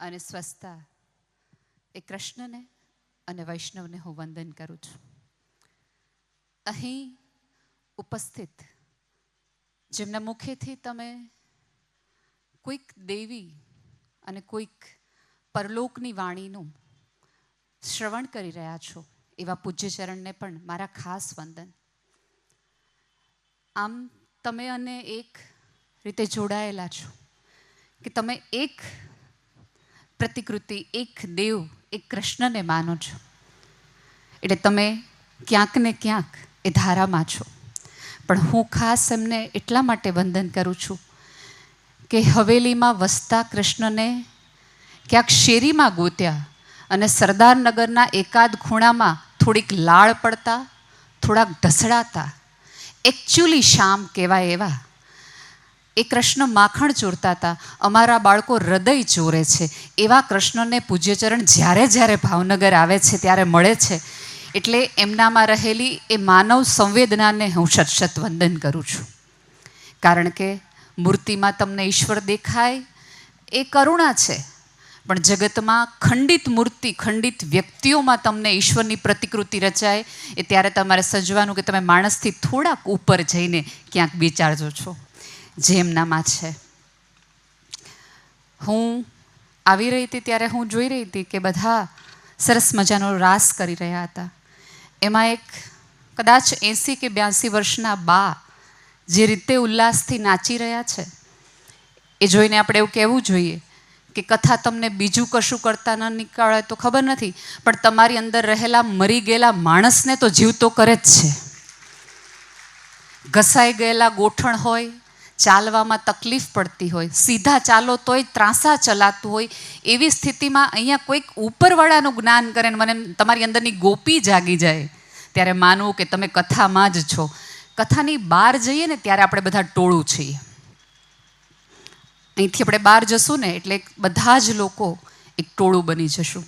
અને સ્વસ્થતા એ કૃષ્ણને અને વૈષ્ણવને હું વંદન કરું છું. અહીં ઉપસ્થિત જેમના મુખેથી તમે કોઈક દેવી અને કોઈક પરલોકની વાણીનું શ્રવણ કરી રહ્યા છો, એવા પૂજ્યચરણને પણ મારા ખાસ વંદન. આમ તમે અને એક રીતે જોડાયેલા છો કે તમે એક પ્રતિકૃતિ એક દેવ, એક કૃષ્ણને માનો છો. એટલે તમે ક્યાંક ને ક્યાંક એ ધારામાં છો. પણ હું ખાસ એમને એટલા માટે વંદન કરું છું કે હવેલીમાં વસતા કૃષ્ણને ક્યાંક શેરીમાં ગોત્યા અને સરદારનગરના એકાદ ખૂણામાં થોડીક લાળ પડતા, થોડાક ઢસડાતા એકચ્યુઅલી શામ કહેવાય એવા એ કૃષ્ણ માખણ ચોરતા હતા. અમારા બાળકો હૃદય ચોરે છે. એવા કૃષ્ણને પૂજ્યચરણ જ્યારે જ્યારે ભાવનગર આવે છે ત્યારે મળે છે. એટલે એમનામાં રહેલી એ માનવ સંવેદનાને હું સતસત વંદન કરું છું. કારણ કે મૂર્તિમાં તમને ઈશ્વર દેખાય એ કરુણા છે. પણ જગતમાં ખંડિત મૂર્તિ, ખંડિત વ્યક્તિઓમાં તમને ઈશ્વરની પ્રતિકૃતિ રચાય એ ત્યારે તમારે સજવાનું કે તમે માણસથી થોડાક ઉપર જઈને ક્યાંક વિચારજો છો. જે એમનામાં છે. હું આવી રહી હતી ત્યારે હું જોઈ રહી હતી કે બધા સરસ મજાનો રાસ કરી રહ્યા હતા. એમાં એક કદાચ એંસી કે બ્યાસી વર્ષના બા જે રીતે ઉલ્લાસથી નાચી રહ્યા છે, એ જોઈને આપણે એવું કહેવું જોઈએ કે કથા તમને બીજું કશું કરતા ન નીકળે તો ખબર નથી, પણ તમારી અંદર રહેલા મરી ગયેલા માણસને તો જીવતો કરે જ છે. ઘસાઈ ગયેલા ગોઠણ હોય ચાલવામાં તકલીફ પડતી હોય, સીધા ચાલો તોય ત્રાસા ચલાતું હોય, એવી સ્થિતિમાં અહીંયા કોઈક ઉપરવાળાનું જ્ઞાન કરે ને મને તમારી અંદરની ગોપી જાગી જાય. ત્યારે માનવું કે તમે કથામાં જ છો. કથાની બહાર જઈએ ને ત્યારે આપણે બધા ટોળું છીએ. અહીંથી આપણે બહાર જશું ને એટલે બધા જ લોકો એક ટોળું બની જશું.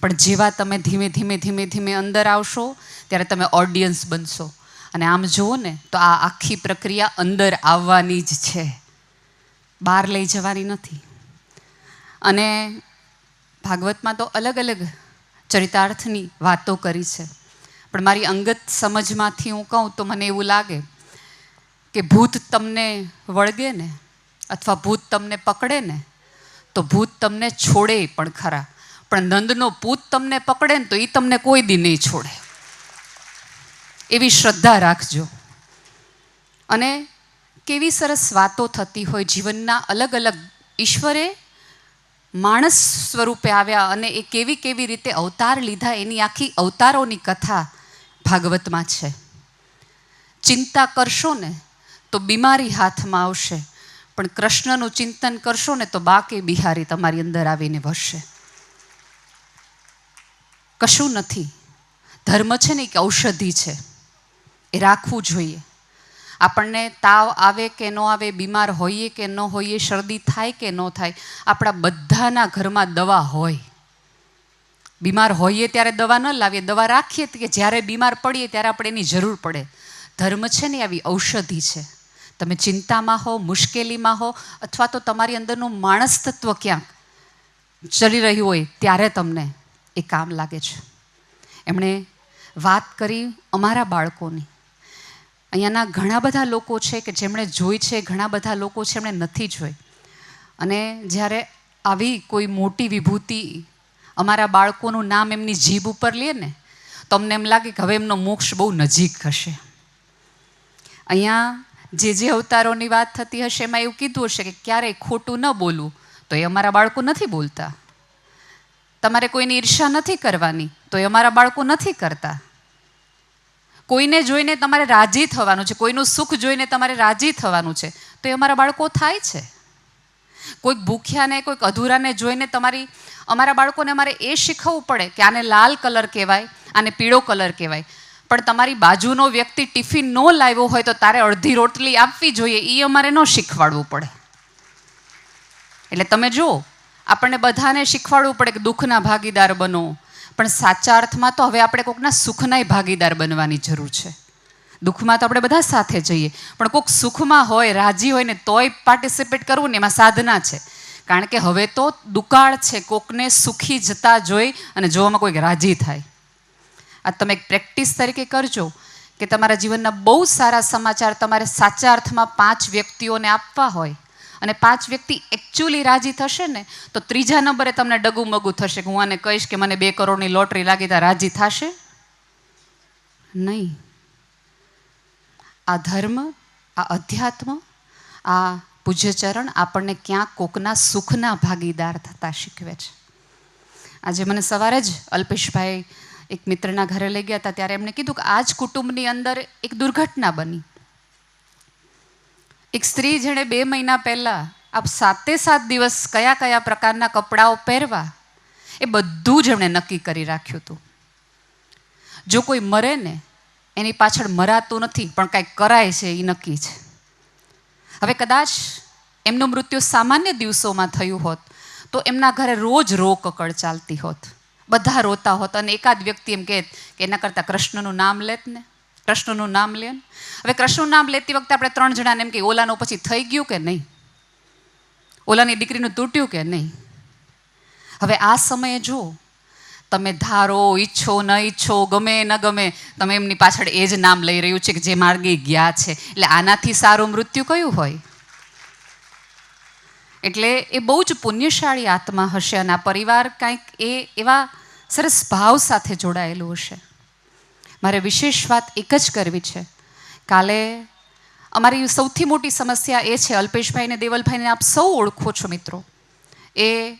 પણ જેવા તમે ધીમે ધીમે ધીમે ધીમે અંદર આવશો, ત્યારે તમે ઓડિયન્સ બનશો. અને આમ જુઓ ને, તો આ આખી પ્રક્રિયા અંદર આવવાની જ છે. બહાર લઈ જવાની નથી. અને ભાગવતમાં તો અલગ અલગ ચરિતાર્થની વાતો કરી છે. પણ મારી અંગત સમજમાંથી હું કહું તો મને એવું લાગે કે ભૂત તમને વળગે ને, અથવા ભૂત તમને પકડે ને, તો ભૂત તમને છોડે પણ ખરા. પણ નંદનો પૂત તમને પકડે ને, તો એ તમને કોઈ દી નહીં છોડે. એવી શ્રદ્ધા રાખજો. અને કેવી સરસ વાતો થતી હોય જીવનના અલગ અલગ ઈશ્વરે માણસ સ્વરૂપે આવ્યા અને એ કેવી કેવી રીતે અવતાર લીધા એની આખી અવતારોની કથા ભાગવતમાં છે. ચિંતા કરશો ને તો બીમારી હાથમાં આવશે, પણ કૃષ્ણનું ચિંતન કરશો ને તો બાકે બિહારી તમારી અંદર આવીને વસશે કશું નથી. ધર્મ છે ને એક ઔષધિ છે. એ રાખવું જોઈએ. આપણને તાવ આવે કે ન આવે, બીમાર હોઈએ કે ન હોઈએ, શરદી થાય કે ન થાય, આપણા બધાના ઘરમાં દવા હોય. બીમાર હોઈએ ત્યારે દવા ન લાવીએ, દવા રાખીએ કે જ્યારે બીમાર પડીએ ત્યારે આપણે એની જરૂર પડે. ધર્મ છે ને આવી ઔષધિ છે. તમે ચિંતામાં હો, મુશ્કેલીમાં હો, અથવા તો તમારી અંદરનું માણસ તત્વ ક્યાંક ચલી રહ્યું હોય, ત્યારે તમને એ કામ લાગે છે. એમણે વાત કરી અમારા બાળકોની. અહીંયાના ઘણા બધા લોકો છે કે જેમણે જોઈ છે, ઘણા બધા લોકો છે એમણે નથી જોઈ. અને જ્યારે આવી કોઈ મોટી વિભૂતિ અમારા બાળકોનું નામ એમની જીભ ઉપર લે ને, તો અમને એમ લાગે કે હવે એમનો મોક્ષ બહુ નજીક હશે. અહીંયા જે જે અવતારોની વાત થતી હશે, એમાં એવું કીધું હશે કે ક્યારેય ખોટું ન બોલવું, તો એ અમારા બાળકો નથી બોલતા. તમારે કોઈની ઈર્ષા નથી કરવાની, તો એ અમારા બાળકો નથી કરતા. કોઈને જોઈને તમારે રાજી થવાનું છે, કોઈનું સુખ જોઈને તમારે રાજી થવાનું છે, તો એ અમારા બાળકો થાય છે. કોઈક ભૂખ્યાને, કોઈક અધૂરાને જોઈને તમારી, અમારા બાળકોને અમારે એ શીખવવું પડે કે આને લાલ કલર કહેવાય, આને પીળો કલર કહેવાય. પણ તમારી બાજુનો વ્યક્તિ ટિફિન ન લાવ્યો હોય તો તારે અડધી રોટલી આપવી જોઈએ એ અમારે ન શીખવાડવું પડે. એટલે તમે જુઓ, આપણને બધાને શીખવાડવું પડે કે દુઃખના ભાગીદાર બનો પણ સાચા અર્થમાં તો હવે આપણે કોઈકના સુખનાય ભાગીદાર બનવાની જરૂર છે. દુઃખમાં તો આપણે બધા સાથે જઈએ, પણ કોઈક સુખમાં હોય, રાજી હોય ને તોય પાર્ટિસિપેટ કરવું ને એમાં સાધના છે. કારણ કે હવે તો દુકાળ છે, કોકને સુખી જતા જોઈ અને જોવામાં કોઈક રાજી થાય. આ તમે એક પ્રેક્ટિસ તરીકે કરજો કે તમારા જીવનના બહુ સારા સમાચાર તમારે સાચા અર્થમાં પાંચ વ્યક્તિઓને આપવા હોય અને પાંચ વ્યક્તિ એકચ્યુઅલી રાજી થશે ને, તો ત્રીજા નંબરે તમને ડગુમગું થશે કે હું આને કહીશ કે મને બે કરોડની લોટરી લાગી ત્યાં રાજી થશે? નહીં. આ ધર્મ, આ અધ્યાત્મ, આ પૂજ્યચરણ આપણને ક્યાંક કોકના સુખના ભાગીદાર થતા શીખવે છે. આજે મને સવારે જ અલ્પેશભાઈ એક મિત્રના ઘરે લઈ ગયા હતા, ત્યારે એમણે કીધું કે આ જ કુટુંબની અંદર એક દુર્ઘટના બની. એક સ્ત્રી જેણે બે મહિના પહેલાં આપ સાતે સાત દિવસ કયા કયા પ્રકારના કપડાઓ પહેરવા, એ બધું જ એમણે નક્કી કરી રાખ્યું હતું. જો કોઈ મરે ને, એની પાછળ મરાતું નથી, પણ કાંઈક કરાય છે એ નક્કી છે. હવે કદાચ એમનું મૃત્યુ સામાન્ય દિવસોમાં થયું હોત, તો એમના ઘરે રોજ રો કકડ ચાલતી હોત. બધા રોતા હોત અને એકાદ વ્યક્તિ એમ કહેત કે એના કરતાં કૃષ્ણનું નામ લેત ને. કૃષ્ણનું નામ લે. હવે કૃષ્ણનું નામ લેતી વખતે આપણે ત્રણ જણાને એમ કે, ઓલાનું પછી થઈ ગયું કે નહીં? ઓલાની દીકરીનું તૂટ્યું કે નહીં? હવે આ સમયે જો તમે ધારો, ઈચ્છો, ન ઈચ્છો, ગમે ન ગમે, તમે એમની પાછળ એ જ નામ લઈ રહ્યું છે કે જે માર્ગે ગયા છે. એટલે આનાથી સારું મૃત્યુ કયું હોય? એટલે એ બહુ જ પુણ્યશાળી આત્મા હશે અને આ પરિવાર કાંઈક એ એવા સરસ ભાવ સાથે જોડાયેલું હશે. મારે વિશેષ વાત એક જ કરવી છે. કાલે અમારી સૌથી મોટી સમસ્યા એ છે અલ્પેશભાઈને દેવલભાઈને આપ સૌ ઓળખો છો મિત્રો. એ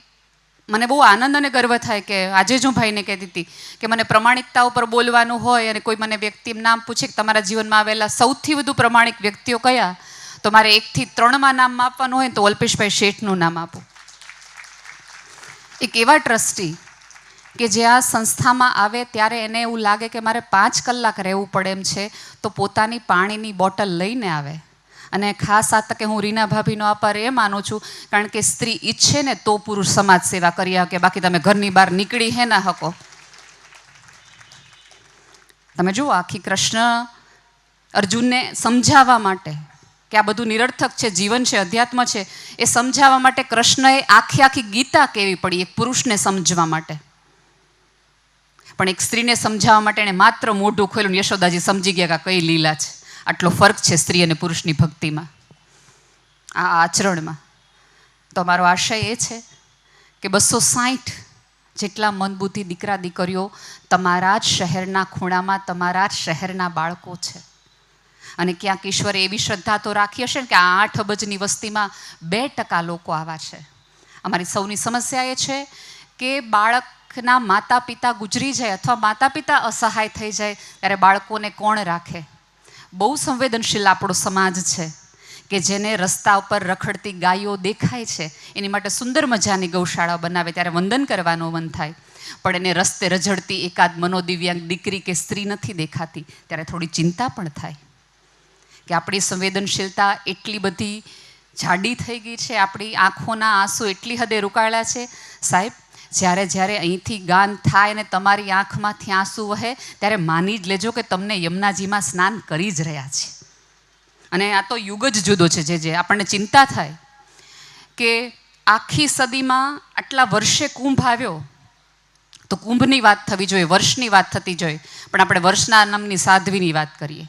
મને બહુ આનંદ અને ગર્વ થાય કે આજે જ હું ભાઈને કહેતી હતી કે મને પ્રમાણિકતા ઉપર બોલવાનું હોય અને કોઈ મને વ્યક્તિ નામ પૂછે કે તમારા જીવનમાં આવેલા સૌથી વધુ પ્રમાણિક વ્યક્તિઓ કયા, તો મારે એકથી ત્રણમાં નામ આપવાનું હોય તો અલ્પેશભાઈ શેઠનું નામ આપો. એક એવા ટ્રસ્ટી કે જે આ સંસ્થામાં આવે ત્યારે એને એવું લાગે કે મારે પાંચ કલાક રહેવું પડે એમ છે, તો પોતાની પાણીની બોટલ લઈને આવે. અને ખાસ આ તકે હું રીના ભાભીનો આભાર એ માનું છું, કારણ કે સ્ત્રી ઈચ્છે ને તો પુરુષ સમાજ સેવા કરી શકે. બાકી તમે ઘરની બહાર નીકળી હે ના હકો. તમે જુઓ આખી કૃષ્ણ અર્જુનને સમજાવવા માટે કે આ બધું નિરર્થક છે, જીવન છે, અધ્યાત્મ છે, એ સમજાવવા માટે કૃષ્ણએ આખી આખી ગીતા કેવી પડી એક પુરુષને સમજવા માટે. પણ એક સ્ત્રીને સમજાવવા માટે એણે માત્ર મોઢું ખોલ્યું યશોદાજી સમજી ગયા કે કઈ લીલા છે. આટલો ફરક છે સ્ત્રી અને પુરુષની ભક્તિમાં. આ આચરણમાં. તો અમારો આશય એ છે કે બસો સાહીઠ જેટલા મનબુદ્ધિ દીકરા દીકરીઓ તમારા જ શહેરના ખૂણામાં તમારા જ શહેરના બાળકો છે. અને ક્યાંક ઈશ્વરે એવી શ્રદ્ધા તો રાખી હશે કે આ આઠ અબજની વસ્તીમાં બે ટકા લોકો આવા છે. અમારી સૌની સમસ્યા એ છે કે બાળકના માતા પિતા ગુજરી જાય અથવા માતા પિતા અસહાય થઈ જાય, ત્યારે બાળકોને કોણ રાખે? બહુ સંવેદનશીલ આપણો સમાજ છે કે જેને રસ્તા ઉપર રખડતી ગાયો દેખાય છે, એની માટે સુંદર મજાની ગૌશાળા બનાવે, ત્યારે વંદન કરવાનું મન થાય. પણ એને રસ્તે રઝળતી એકાદ મનોદિવ્યાંગ દીકરી કે સ્ત્રી નથી દેખાતી, ત્યારે થોડી ચિંતા પણ થાય. કે આપણી સંવેદનશીલતા એટલી બધી જાડી થઈ ગઈ છે, આપણી આંખોના આંસુ એટલી હદે રોકાયેલા છે. સાહેબ જ્યારે જ્યારે અહીંથી ગાન થાય ને તમારી આંખમાંથી આંસુ વહે, ત્યારે માની જ લેજો કે તમને યમુનાજીમાં સ્નાન કરી જ રહ્યા છે. અને આ તો યુગ જ જુદો છે જે જે આપણને ચિંતા થાય કે આખી સદીમાં આટલા વર્ષે કુંભ આવ્યો, તો કુંભની વાત થવી જોઈએ, વર્ષની વાત થતી જોઈએ. પણ આપણે વર્ષના નામની સાધ્વીની વાત કરીએ.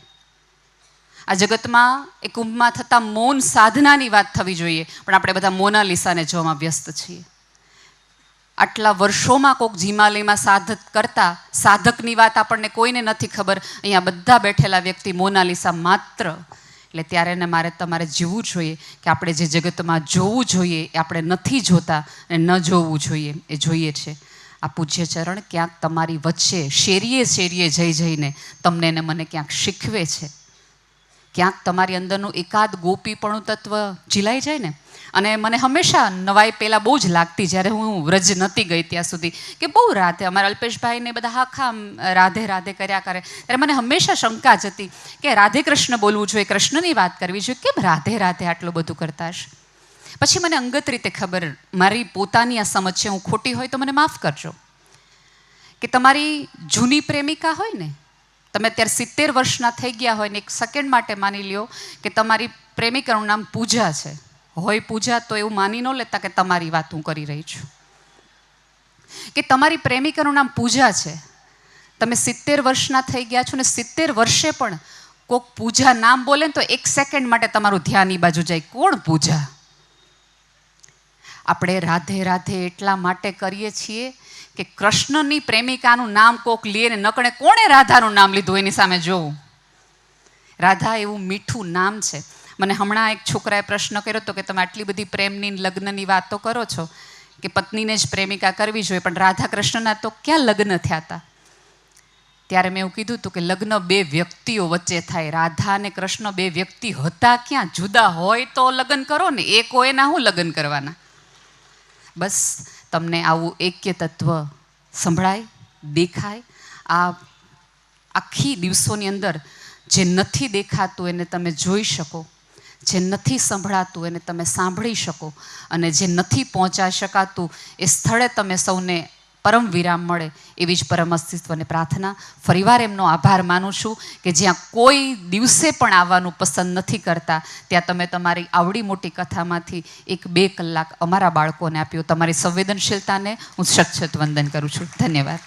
આ જગતમાં એ કુંભમાં થતા મૌન સાધનાની વાત થવી જોઈએ. પણ આપણે બધા મોનાલિસાને જોવામાં વ્યસ્ત છીએ. આટલા વર્ષોમાં કોક જીમાલયમાં સાધક કરતા સાધકની વાત આપણને કોઈને નથી ખબર. અહીંયા બધા બેઠેલા વ્યક્તિ મોનાલિસા માત્ર. એટલે ત્યારે ને મારે તમારે જીવવું જોઈએ કે આપણે જે જગતમાં જોવું જોઈએ એ આપણે નથી જોતા અને ન જોવું જોઈએ, એ જોઈએ છે. આ પૂજ્ય ચરણ ક્યાંક તમારી વચ્ચે શેરીએ શેરીએ જઈ જઈને તમને ને મને ક્યાંક શીખવે છે. ક્યાંક તમારી અંદરનું એકાદ ગોપીપણું તત્વ ઝીલાઈ જાય ને? અને મને હંમેશા નવાઈ પહેલાં બહુ જ લાગતી જ્યારે હું વ્રજ નહોતી ગઈ ત્યાં સુધી, કે બહુ રાધે અમારા અલ્પેશભાઈને બધા આખા રાધે રાધે કર્યા કરે. ત્યારે મને હંમેશા શંકા જ હતી કે રાધે કૃષ્ણ બોલવું જોઈએ, કૃષ્ણની વાત કરવી જોઈએ, કેમ રાધે રાધે આટલું બધું કરતા હશે? પછી મને અંગત રીતે ખબર, મારી પોતાની આ સમજ છે, હું ખોટી હોય તો મને માફ કરજો. કે તમારી જૂની પ્રેમિકા હોય ને, તમે અત્યારે સિત્તેર વર્ષના થઈ ગયા હોય ને, એક સેકન્ડ માટે માની લ્યો કે તમારી પ્રેમિકાનું નામ પૂજા છે. હોય પૂજા તો એવું માની ન લેતા કે તમારી વાત હું કરી રહી છું. કે તમારી પ્રેમિકાનું નામ પૂજા છે. તમે સિત્તેર વર્ષના થઈ ગયા છો ને સિત્તેર વર્ષે પણ કોક પૂજા નામ બોલે તો એક સેકન્ડ માટે તમારું ધ્યાન એ બાજુ જાય. કોણ પૂજા? આપણે રાધે રાધે એટલા માટે કરીએ છીએ કે કૃષ્ણની પ્રેમિકાનું નામ કોક લે ને નકણે કોણે રાધાનું નામ લીધું એની સામે જોવું? રાધા એવું મીઠું નામ છે. મને હમણાં એક છોકરાએ પ્રશ્ન કર્યો હતો કે તમે આટલી બધી પ્રેમની લગ્નની વાતો કરો છો કે પત્નીને જ પ્રેમિકા કરવી જોઈએ, પણ રાધા કૃષ્ણના તો ક્યાં લગ્ન થયા હતા ત્યારે મેં એવું કીધું હતું કે લગ્ન બે વ્યક્તિઓ વચ્ચે થાય. રાધા અને કૃષ્ણ બે વ્યક્તિ હતા ક્યાં? જુદા હોય તો લગ્ન કરો ને, એક હોય ના હું લગ્ન કરવાના? બસ તમને આવું એક્ય તત્વ સંભળાય, દેખાય. આ આખી દિવસોની અંદર જે નથી દેખાતું એને તમે જોઈ શકો. જે નથી સંભળાતું એને તમે સાંભળી શકો અને જે નથી પહોંચાઈ શકાતું એ સ્થળે તમે સૌને પરમ વિરામ મળે એવી જ પરમ અસ્તિત્વને પ્રાર્થના. ફરીવાર એમનો આભાર માનું છું કે જ્યાં કોઈ દિવસે પણ આવવાનું પસંદ નથી કરતા, ત્યાં તમે તમારી આવડી મોટી કથામાંથી એક બે કલાક અમારા બાળકોને આપ્યો. તમારી સંવેદનશીલતાને હું સચ્છત વંદન કરું છું. ધન્યવાદ.